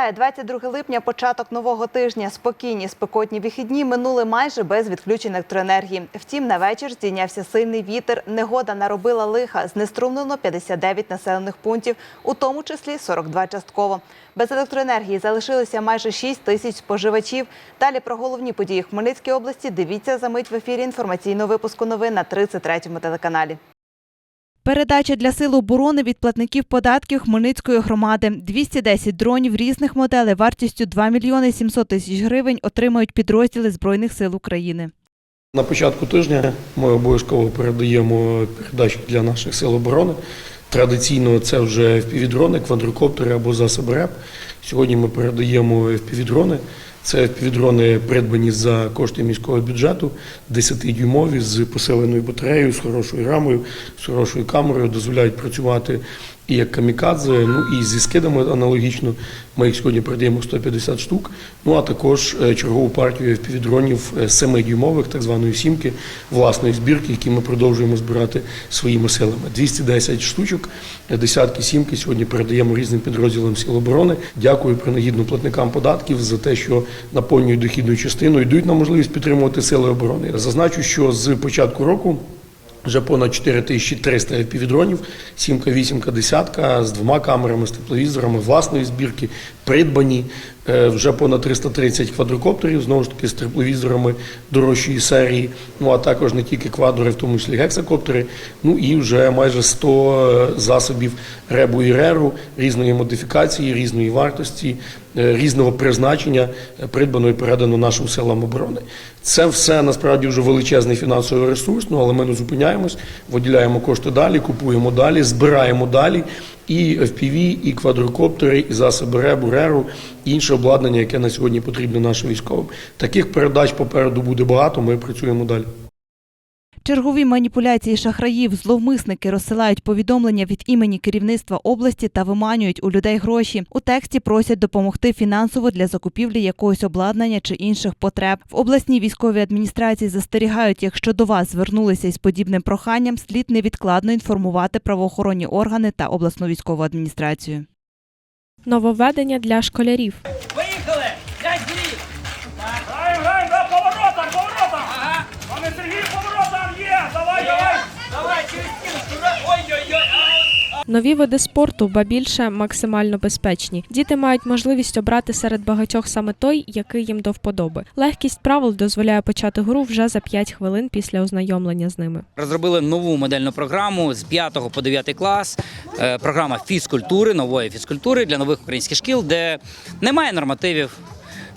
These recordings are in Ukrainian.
Вітаю 22 липня, початок нового тижня. Спокійні спекотні вихідні минули майже без відключень електроенергії. Втім, на вечір здійнявся сильний вітер. Негода наробила лиха. Знеструмлено 59 населених пунктів, у тому числі 42 частково. Без електроенергії залишилося майже 6 тисяч споживачів. Далі про головні події в Хмельницькій області. Дивіться за мить в ефірі інформаційного випуску новин на 33-му телеканалі. Передача для сил оборони від платників податків Хмельницької громади. 210 дронів різних моделей вартістю 2 мільйони 700 тисяч гривень отримають підрозділи Збройних сил України. На початку тижня ми обов'язково передаємо передачу для наших сил оборони. Традиційно це вже впівдрони, квадрокоптери або засоби РЕП. Сьогодні ми передаємо впівдрони. Це відрони придбані за кошти міського бюджету, 10-дюймові з посиленою батареєю, з хорошою рамою, з хорошою камерою, дозволяють працювати і як камікадзе, ну і зі скидами аналогічно. Ми їх сьогодні передаємо 150 штук. Ну а також е, чергову партію впівдронів 7-дюймових, так званої сімки, власної збірки, які ми продовжуємо збирати своїми силами. 210 штучок, е, десятки сімки сьогодні передаємо різним підрозділам Сил оборони. Дякую принагідно платникам податків за те, що наповнюють дохідну частину, йдуть на можливість підтримувати сили оборони. Зазначу, що з початку року. Вже понад 4300 FPV-дронів, сімка, вісімка, десятка з двома камерами, з тепловізорами власної збірки, придбані. Е, Вже понад 330 квадрокоптерів, знову ж таки з тепловізорами дорожчої серії. Ну а також не тільки квадри, в тому числі гексакоптери. Ну і вже майже 100 засобів ребу і реру різної модифікації, різної вартості, е, різного призначення е, придбано і передано нашим силам оборони. Це все насправді вже величезний фінансовий ресурс, ну але ми не зупиняємось, виділяємо кошти далі, купуємо далі, збираємо далі. І FPV, і квадрокоптери, і засоби РЕБу, РЕРу, і інше обладнання, яке на сьогодні потрібно нашим військовим. Таких передач попереду буде багато. Ми працюємо далі. Чергові маніпуляції шахраїв, зловмисники розсилають повідомлення від імені керівництва області та виманюють у людей гроші. У тексті просять допомогти фінансово для закупівлі якогось обладнання чи інших потреб. В обласній військовій адміністрації застерігають, якщо до вас звернулися із подібним проханням, слід невідкладно інформувати правоохоронні органи та обласну військову адміністрацію. Нововведення для школярів. Нові види спорту, ба більше максимально безпечні. Діти мають можливість обрати серед багатьох саме той, який їм до вподоби. Легкість правил дозволяє почати гру вже за 5 хвилин після ознайомлення з ними. Розробили нову модельну програму з 5 по 9 клас. Е, Програма фізкультури, нової фізкультури для нових українських шкіл, де немає нормативів.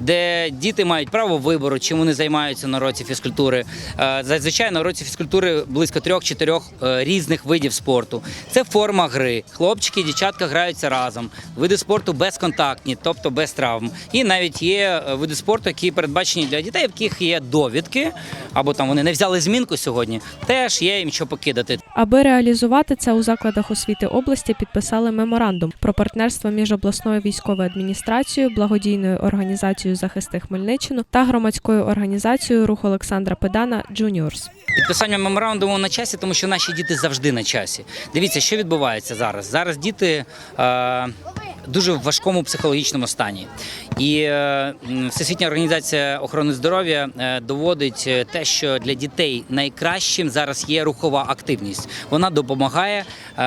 Де діти мають право вибору, чим вони займаються на році фізкультури. Е, Зазвичай на році фізкультури близько трьох-чотирьох е, різних видів спорту. Це форма гри. Хлопчики і дівчатка граються разом. Види спорту безконтактні, тобто без травм. І навіть є е, види спорту, які передбачені для дітей, в яких є довідки, або там вони не взяли змінку сьогодні. Теж є їм що покидати. Аби реалізувати це у закладах освіти області, підписали меморандум про партнерство між обласною військовою адміністрацією, благодійною організацією захисти Хмельниччину та громадською організацією рух Олександра Педана Джуніорс. Підписання меморандуму на часі, тому що наші діти завжди на часі. Дивіться, що відбувається зараз. Зараз діти е, дуже важкому психологічному стані. І е, Всесвітня організація охорони здоров'я е, доводить е, те, що для дітей найкращим зараз є рухова активність. Вона допомагає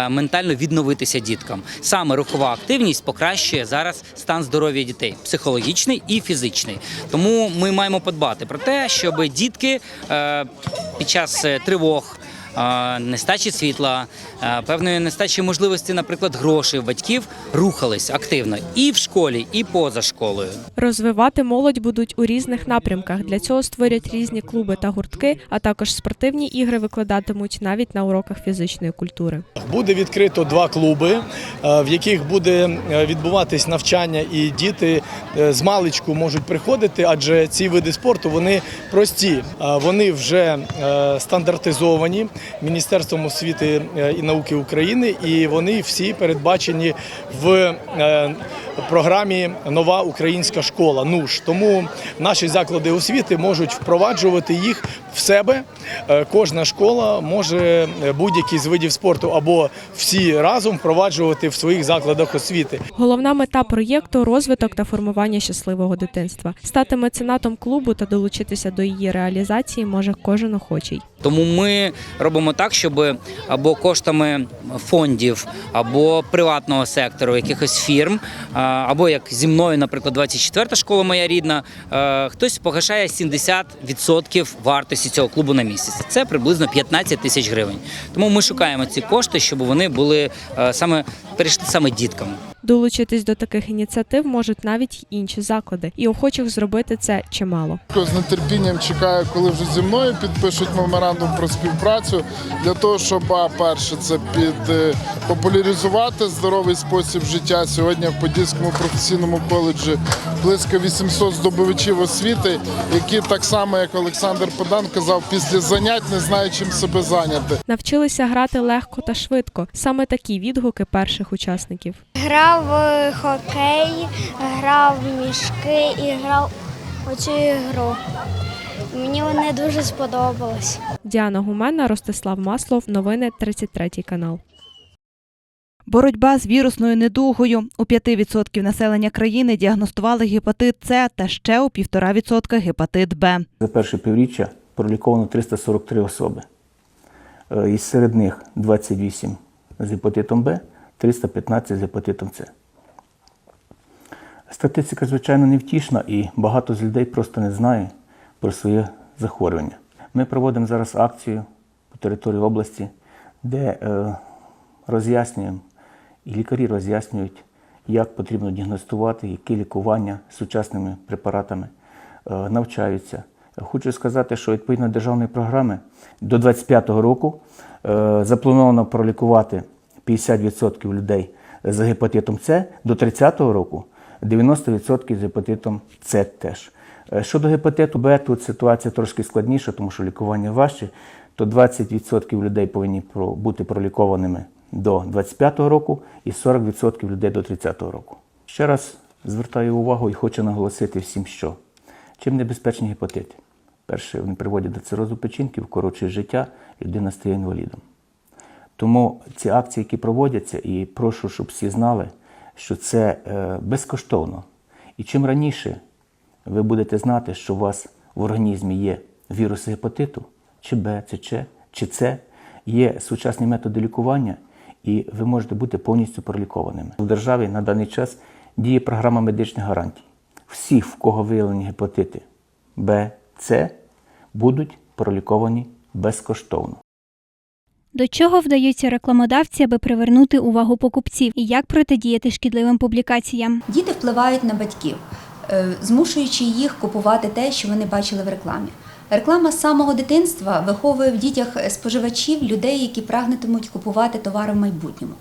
ментально відновитися діткам. Саме рухова активність покращує зараз стан здоров'я дітей, психологічний і фізичний. Тому ми маємо подбати про те, щоб дітки під час тривог. Нестачі світла, певної нестачі можливості, наприклад, грошей батьків рухались активно і в школі, і поза школою. Розвивати молодь будуть у різних напрямках. Для цього створять різні клуби та гуртки, а також спортивні ігри викладатимуть навіть на уроках фізичної культури. Буде відкрито два клуби, е, в яких буде е, відбуватись навчання, і діти е, з маличку можуть приходити, адже ці види спорту вони прості. Вони вже стандартизовані Міністерством освіти е, і науки України, і вони всі передбачені в е, програмі Нова українська школа НУШ. Тому наші заклади освіти можуть впроваджувати їх в себе. Е, Кожна школа може е, будь-який з видів спорту або всі разом впроваджувати в своїх закладах освіти. Головна мета проєкту розвиток та формування щасливого дитинства. Стати меценатом клубу та долучитися до її реалізації може кожен охочий. Тому ми робимо так, щоб або коштами фондів, або приватного сектору, якихось фірм, або як зі мною, наприклад, 24-та школа моя рідна, е, хтось погашає 70% вартості цього клубу на місяць. Це приблизно 15 тисяч гривень. Тому ми шукаємо ці кошти, щоб вони були е, саме перейшли саме діткам. Долучитись до таких ініціатив можуть навіть інші заклади, і охочих зробити це чимало. З нетерпінням чекаю, коли вже зі мною підпишуть меморандум про співпрацю для того, щоб а, перше це під е, популяризувати здоровий спосіб життя. Сьогодні в Подільському професійному коледжі близько 800 здобувачів освіти, які так само, як Олександр Подан казав, після занять не знають чим себе зайняти. Навчилися грати легко та швидко. Саме такі відгуки перших учасників. Грав в хокей, грав в мішки і грав оцю ігру. Мені вони дуже сподобались. Діана Гумена, Ростислав Маслов. Новини 33 канал. Боротьба з вірусною недугою. У 5% населення країни діагностували гепатит С та ще у 1,5% гепатит Б. За перше півріччя проліковано 343 особи. Е, Із серед них 28 з гепатитом Б, 315 з гепатитом С. Статистика, звичайно, невтішна і багато з людей просто не знає про своє захворювання. Ми проводимо зараз акцію по території області, де е, роз'яснюємо, і лікарі роз'яснюють, як потрібно діагностувати, які лікування сучасними препаратами е, навчаються. Хочу сказати, що відповідно державної програми до 2025 року е, заплановано пролікувати 50% людей з гепатитом С, до 30 року 90% з гепатитом С теж. Е, Щодо гепатиту Б, тут ситуація трошки складніша, тому що лікування важче, то 20% людей повинні бути пролікованими до 25-го року і 40% людей до 30-го року. Ще раз звертаю увагу і хочу наголосити всім, що чим небезпечні гепатити. Перше, вони приводять до цирозу печінки, вкорочують життя, людина стає інвалідом. Тому ці акції, які проводяться, і прошу, щоб всі знали, що це е, безкоштовно. І чим раніше ви будете знати, що у вас в організмі є вірус гепатиту, чи Б, чи Ч, чи С, є сучасні методи лікування, і ви можете бути повністю пролікованими. У державі на даний час діє програма медичних гарантій. Всі, в кого виявлені гепатити Б, С, будуть проліковані безкоштовно. До чого вдаються рекламодавці, аби привернути увагу покупців, і як протидіяти шкідливим публікаціям? Діти впливають на батьків, е, змушуючи їх купувати те, що вони бачили в рекламі. Реклама з самого дитинства виховує в дітях споживачів людей, які прагнетимуть купувати товари в майбутньому.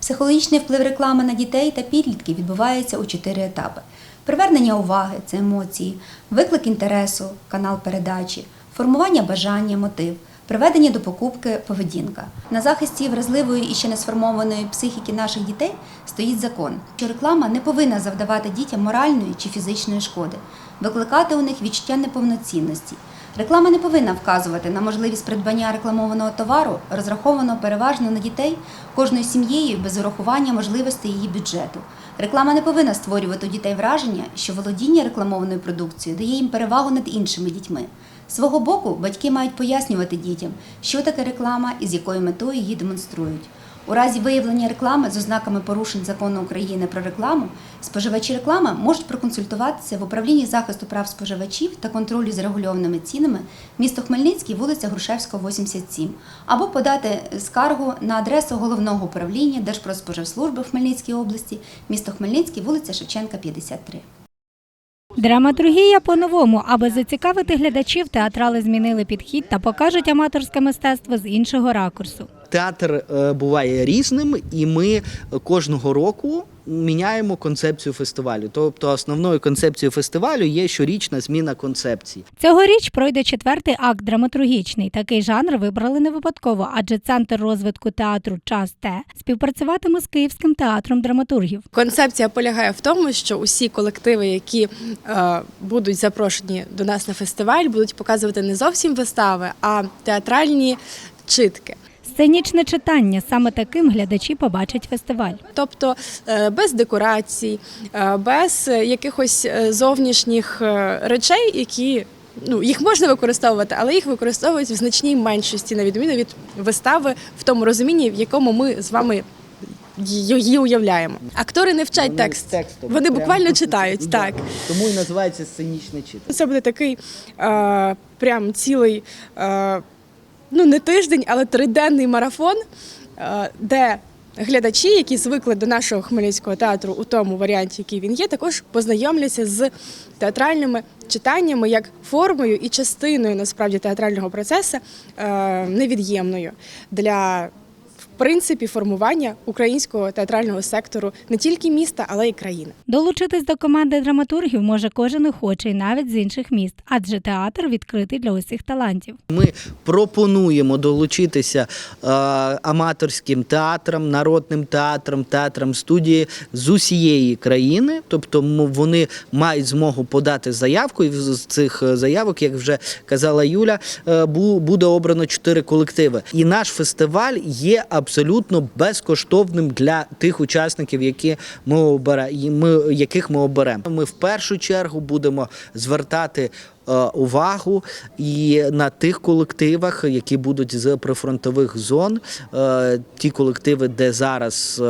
Психологічний вплив реклами на дітей та підлітків відбувається у чотири етапи: привернення уваги це емоції, виклик інтересу, канал передачі, формування бажання, мотив. Приведення до покупки поведінка на захисті вразливої і ще не сформованої психіки наших дітей стоїть закон, що реклама не повинна завдавати дітям моральної чи фізичної шкоди, викликати у них відчуття неповноцінності. Реклама не повинна вказувати на можливість придбання рекламованого товару, розрахованого переважно на дітей кожною сім'єю без урахування можливостей її бюджету. Реклама не повинна створювати у дітей враження, що володіння рекламованою продукцією дає їм перевагу над іншими дітьми. З свого боку, батьки мають пояснювати дітям, що таке реклама і з якою метою її демонструють. У разі виявлення реклами з ознаками порушень закону України про рекламу, споживачі реклами можуть проконсультуватися в управлінні захисту прав споживачів та контролю з регульованими цінами місто Хмельницький, вулиця Грушевського, 87, або подати скаргу на адресу головного управління Держпродспоживслужби в Хмельницькій області, місто Хмельницький, вулиця Шевченка, 53. Драматургія по-новому, аби зацікавити глядачів, театрали змінили підхід та покажуть аматорське мистецтво з іншого ракурсу. Театр е, буває різним, і ми кожного року міняємо концепцію фестивалю. Тобто, основною концепцією фестивалю є щорічна зміна концепції. Цьогоріч пройде четвертий акт драматургічний. Такий жанр вибрали не випадково, адже центр розвитку театру Час Т співпрацюватиме з Київським театром драматургів. Концепція полягає в тому, що усі колективи, які е, будуть запрошені до нас на фестиваль, будуть показувати не зовсім вистави, а театральні читки. Сценічне читання саме таким глядачі побачать фестиваль. Тобто е, без декорацій, е, без е, якихось зовнішніх речей, які ну їх можна використовувати, але їх використовують в значній меншості, на відміну від вистави в тому розумінні, в якому ми з вами її уявляємо. Актори не вчать текст, вони буквально читають. Так Тому і називається сценічне читання. це буде такий е, прям цілий. Е, ну не тиждень, але триденний марафон, е, де глядачі, які звикли до нашого хмельницького театру у тому варіанті, який він є, також познайомляться з театральними читаннями як формою і частиною насправді театрального процесу е, невід'ємною для. В принципі, формування українського театрального сектору не тільки міста, але й країни. Долучитись до команди драматургів може кожен охочий, навіть з інших міст, адже театр відкритий для усіх талантів. Ми пропонуємо долучитися е, аматорським театрам, народним театрам, театрам студії з усієї країни. Тобто вони мають змогу подати заявку, і з цих заявок, як вже казала Юля, е, бу- буде обрано чотири колективи. І наш фестиваль є абсолютно безкоштовним для тих учасників, які ми обере, яких ми оберемо. Ми в першу чергу будемо звертати е, увагу і на тих колективах, які будуть з прифронтових зон, е, ті колективи, де зараз.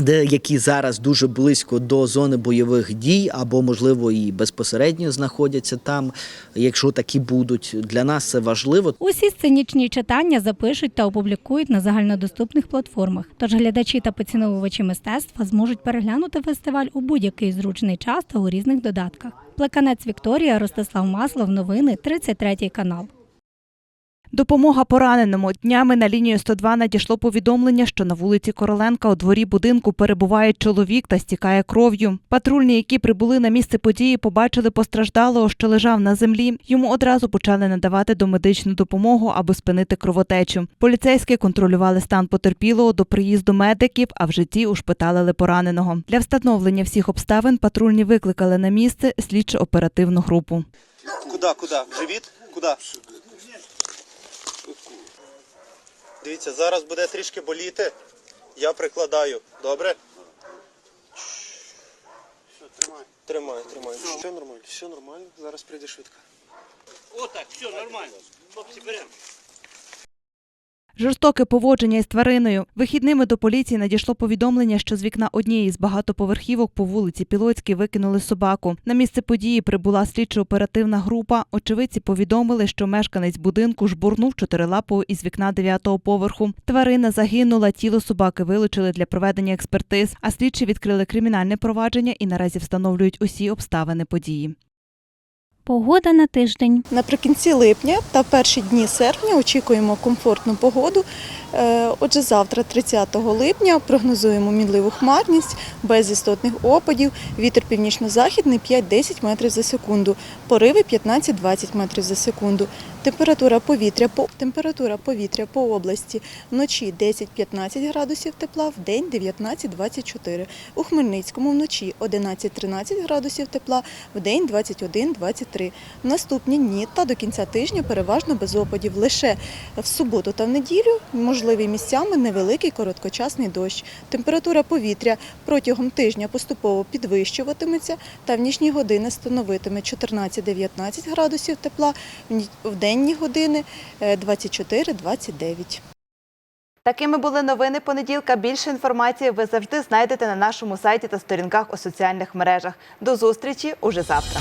Де які зараз дуже близько до зони бойових дій, або можливо і безпосередньо знаходяться там, якщо такі будуть, для нас це важливо. Усі сценічні читання запишуть та опублікують на загальнодоступних платформах. Тож глядачі та поціновувачі мистецтва зможуть переглянути фестиваль у будь-який зручний час та у різних додатках. Плеканець Вікторія, Ростислав Маслов, новини, 33 канал. Допомога пораненому. Днями на лінію 102 надійшло повідомлення, що на вулиці Короленка у дворі будинку перебуває чоловік та стікає кров'ю. Патрульні, які прибули на місце події, побачили постраждалого, що лежав на землі. Йому одразу почали надавати домедичну допомогу, аби спинити кровотечу. Поліцейські контролювали стан потерпілого до приїзду медиків, а в житті ушпиталили пораненого. Для встановлення всіх обставин патрульні викликали на місце слідчо-оперативну групу. Куда, куда? В живіт? Куда? Дивіться, зараз буде трішки боліти. Я прикладаю. Добре? Все, Тримай. Тримай, тримай. Все нормально, все нормально. Зараз прийде швидко. Отак, все, нормально. Хлопці, беремо. Жорстоке поводження із твариною. Вихідними до поліції надійшло повідомлення, що з вікна однієї з багатоповерхівок по вулиці Пілоцькій викинули собаку. На місце події прибула слідчо-оперативна група. Очевидці повідомили, що мешканець будинку жбурнув чотирилапого із вікна дев'ятого поверху. Тварина загинула, тіло собаки вилучили для проведення експертиз, а слідчі відкрили кримінальне провадження і наразі встановлюють усі обставини події. Погода на тиждень. Наприкінці липня та перші дні серпня очікуємо комфортну погоду. Е, Отже, завтра, 30 липня, прогнозуємо мінливу хмарність, без істотних опадів, вітер північно-західний 5-10 метрів за секунду, пориви 15-20 метрів за секунду. Температура повітря по температура повітря по області вночі 10-15 градусів тепла, в день 19-24. У Хмельницькому вночі 11-13 градусів тепла, в день 21-23. В наступні дні та до кінця тижня переважно без опадів. Лише в суботу та в неділю можливий місцями невеликий короткочасний дощ. Температура повітря протягом тижня поступово підвищуватиметься та в нічні години становитиме 14-19 градусів тепла, в в денні години е, 24-29. Такими були новини понеділка. Більше інформації ви завжди знайдете на нашому сайті та сторінках у соціальних мережах. До зустрічі уже завтра.